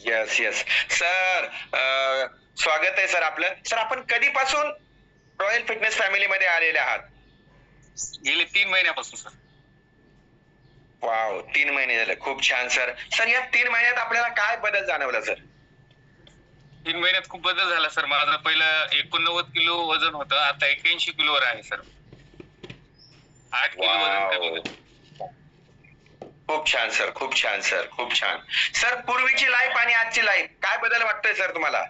Yes yes sir स्वागत आहे sir आपलं. सर आपण कधीपासून रॉयल फिटनेस फॅमिलीमध्ये आलेले आहात? गेले तीन महिन्यापासून सर वाव तीन महिने झाले. खूप छान सर सर या तीन महिन्यात आपल्याला काय बदल जाणवला सर तीन महिन्यात खूप बदल झाला सर माझं पहिलं एकोणनव्वद किलो वजन होतं आता एक्याऐंशी किलोवर आहे सर आठ किलो वजन कमी. खूप छान सर. खूप छान सर. खूप छान. सर पूर्वीची लाईफ आणि आजची लाईफ काय बदल वाटतोय सर तुम्हाला?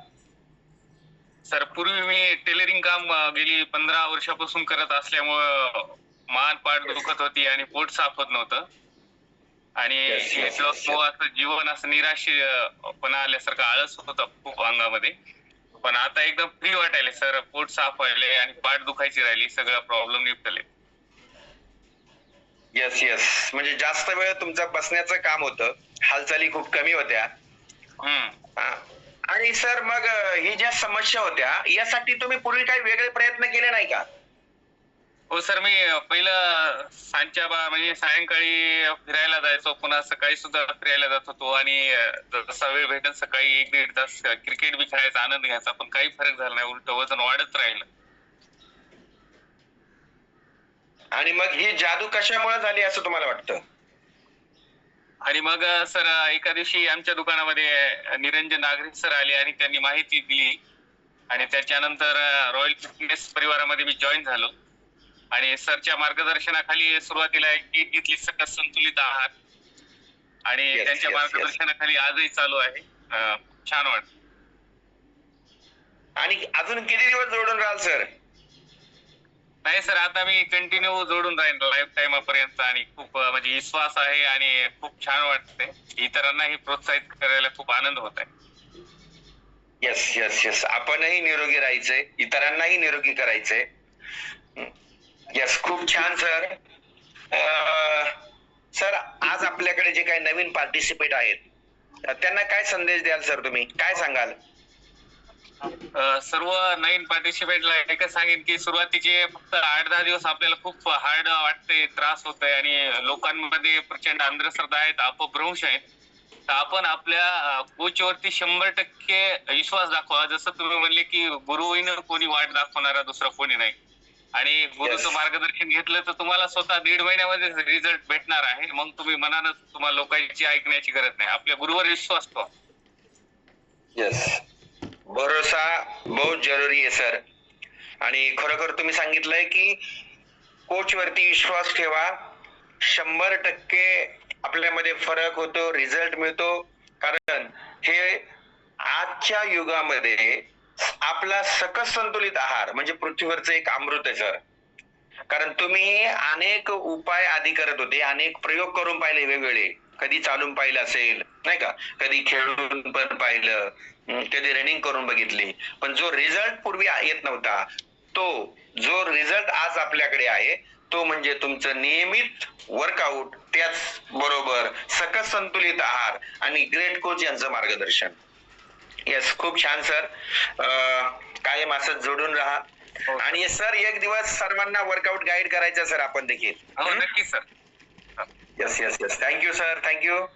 सर पूर्वी मी टेलरिंग काम अं, गेली पंधरा वर्षापासून करत असल्यामुळं मान पाठ दुखत होती आणि पोट साफ होत नव्हतं. आणि Yes, yes, इथलं yes, yes. मग असं जीवन असं निराशपणा आल्यासारखं आळस होत खूप अंगामध्ये. पण आता एकदम फ्री वाटायले सर. पोट साफ व्हायले आणि पाठ दुखायची राहिली सगळं प्रॉब्लेम निपटले येस येस म्हणजे जास्त वेळ तुमचं बसण्याचं काम होतं. हालचाली खूप कमी होत्या. हम्म. हा. आणि सर मग ही ज्या समस्या होत्या यासाठी तुम्ही पूर्वी काही वेगळे प्रयत्न केले नाही का? हो सर मी पहिलं सांच्या बा म्हणजे सायंकाळी फिरायला जायचो. पुन्हा सकाळी सुद्धा फिरायला जात होतो. आणि जसा वेळ भेटेल सकाळी एक दीड तास क्रिकेट बी खेळायचा आनंद घ्यायचा. पण काही फरक झाला नाही. उलट वजन वाढत राहिलं. आणि मग ही जादू कशामुळे झाली असं तुम्हाला वाटतं? आणि मग सर एका दिवशी आमच्या दुकानामध्ये निरंजन नागरिक सर आले आणि त्यांनी माहिती दिली. आणि त्याच्यानंतर रॉयल फिटनेस परिवारामध्ये मी जॉईन झालो. आणि सरच्या मार्गदर्शनाखाली सुरुवातीला एक किट घेतली सकस संतुलित आहार. आणि Yes, त्यांच्या yes, yes. मार्गदर्शनाखाली आजही चालू आहे. छान वाटत. आणि अजून किती दिवस जोडून राहाल सर? नाही सर आता मी कंटिन्यू जोडून राहीन लाईफ टाईमापर्यंत आणि खूप म्हणजे विश्वास आहे आणि खूप छान वाटते इतरांनाही प्रोत्साहित करायला खूप आनंद होत आहे येस येस येस आपणही निरोगी राहायचंय. इतरांनाही निरोगी करायचंय. येस खूप छान सर सर आज आपल्याकडे जे काही नवीन पार्टिसिपेट आहेत त्यांना काय संदेश द्याल सर तुम्ही? काय सांगाल? सर्व नवीन पार्टिसिपेंटला एकच सांगेन की सुरुवातीचे फक्त आठ दहा दिवस आपल्याला खूप हार्ड वाटते त्रास होत आहे आणि लोकांमध्ये प्रचंड अंधश्रद्धा आहेत अपभ्रंश आहेत. तर आपण आपल्या कोच वरती शंभर टक्के विश्वास दाखवा. जसं तुम्ही म्हणले की गुरुविनं कोणी वाट दाखवणारा दुसरा कोणी नाही. आणि गुरुचं Yes. मार्गदर्शन घेतलं तर तुम्हाला स्वतः दीड महिन्यामध्ये रिझल्ट भेटणार आहे. मग तुम्ही मनानं तुम्हाला लोकांची ऐकण्याची गरज नाही. आपल्या गुरुवर विश्वास ठेवा. येस भरोसा बहुत जरुरी आहे सर. आणि खरोखर तुम्ही सांगितलंय की कोच वरती विश्वास ठेवा. शंभर टक्के आपल्यामध्ये फरक होतो रिझल्ट मिळतो. कारण हे आजच्या युगामध्ये आपला सकस संतुलित आहार म्हणजे पृथ्वीवरचं एक अमृत आहे सर. कारण तुम्ही अनेक उपाय आधी करत होते अनेक प्रयोग करून पाहिले वेगवेगळे. कधी चालून पाहिलं असेल नाही का? कधी खेळून पण पाहिलं कधी रनिंग करून बघितली. पण जो रिझल्ट पूर्वी येत नव्हता तो जो रिझल्ट आज आपल्याकडे आहे तो म्हणजे तुमचं नियमित वर्कआउट त्याच बरोबर सकस संतुलित आहार आणि ग्रेट कोच यांचं मार्गदर्शन. येस खूप छान सर कायम असं जोडून राहा. हो. आणि सर एक दिवस सर्वांना वर्कआउट गाईड करायचं सर आपण देखील. हो नक्की sir yes yes yes. Thank you sir. Thank you.